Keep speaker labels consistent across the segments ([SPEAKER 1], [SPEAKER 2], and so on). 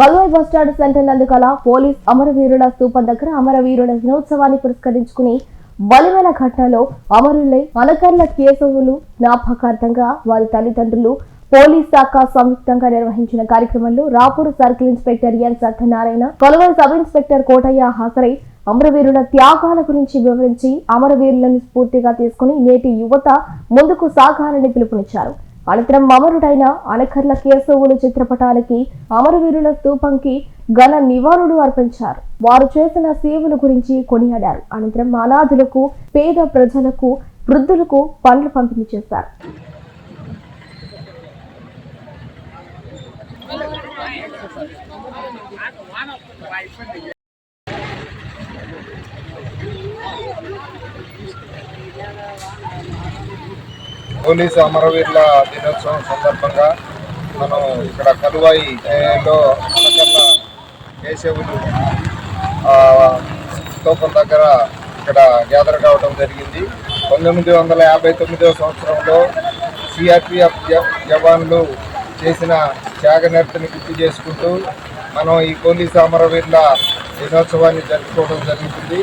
[SPEAKER 1] Kalvai bus stand centre నందుకల police అమరవీరుల స్థూపం దగ్గర అమరవీరుల దినోత్సవాన్ని పురస్కరించుకుని బలమైన ఘటనలో అమరులై అనకర్ల కేశవులు జ్ఞాపకార్థంగా వారి తల్లిదండ్రులు పోలీస్ శాఖ సంయుక్తంగా నిర్వహించిన కార్యక్రమంలో Rapur circle inspector N Satyanarayana కొలవై sub inspector Kotaiah హాజరై అమరవీరుల త్యాగాల గురించి వివరించి అమరవీరులను స్ఫూర్తిగా తీసుకుని నేటి యువత ముందుకు సాగాలని పిలుపునిచ్చారు. అనంతరం అమరుడైన అనకర్ల కేశవులు చిత్రపటానికి అమరవీరుల స్తూపంకి ఘన నివాళులు అర్పించారు. వారు చేసిన సేవల గురించి కొనియాడారు. అనంతరం అనాథులకు పేద ప్రజలకు వృద్ధులకు పండ్లు పంపిణీ చేశారు.
[SPEAKER 2] పోలీసు అమరవీరుల దినోత్సవం సందర్భంగా మనం ఇక్కడ కలువాయిలో అనకల్ల కేశవులు స్తూపం దగ్గర ఇక్కడ గ్యాదర్ కావడం జరిగింది. పంతొమ్మిది వందల యాభై తొమ్మిదవ సంవత్సరంలో సిఆర్పిఎఫ్ జవాన్లు చేసిన త్యాగనిరతని గుర్తు చేసుకుంటూ మనం ఈ పోలీసు అమరవీరుల దినోత్సవాన్ని జరుపుకోవడం జరుగుతుంది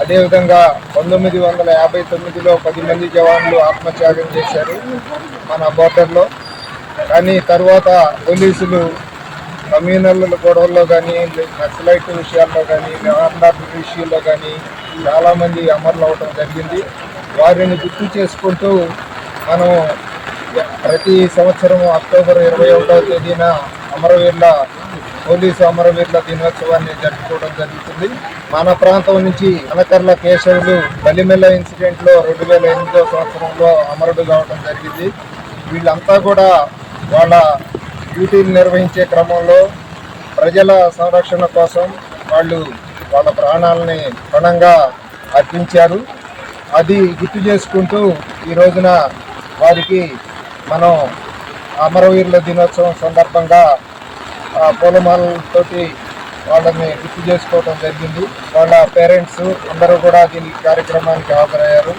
[SPEAKER 2] అదేవిధంగా పంతొమ్మిది వందల యాభై తొమ్మిదిలో పది మంది జవాన్లు ఆత్మత్యాగం చేశారు మన బోర్డర్లో. కానీ తర్వాత పోలీసులు కమ్యూనల్ గొడవల్లో కానీ నక్సలైట్ విషయాల్లో కానీ ఆర్డర్ విషయంలో కానీ చాలామంది అమరులు అవడం జరిగింది. వారిని గుర్తు చేసుకుంటూ మనం ప్రతి సంవత్సరం అక్టోబర్ ఇరవై ఒకటవ తేదీన అమరవీరుల పోలీసు అమరవీరుల దినోత్సవాన్ని జరుపుకోవడం జరుగుతుంది. మన ప్రాంతం నుంచి అనకర్ల కేశవులు బలిమెల్ల ఇన్సిడెంట్లో రెండు వేల ఎనిమిదో సంవత్సరంలో అమరుడు కావడం జరిగింది. వీళ్ళంతా కూడా వాళ్ళ డ్యూటీలు నిర్వహించే క్రమంలో ప్రజల సంరక్షణ కోసం వాళ్ళు వాళ్ళ ప్రాణాలని క్షణంగా అర్పించారు. అది గుర్తు చేసుకుంటూ ఈ రోజున వారికి మనం అమరవీరుల దినోత్సవం సందర్భంగా పూలమాలతోటి వాళ్ళని గుర్తు చేసుకోవడం జరిగింది. వాళ్ళ పేరెంట్స్ అందరూ కూడా దీని కార్యక్రమానికి హాజరయ్యారు.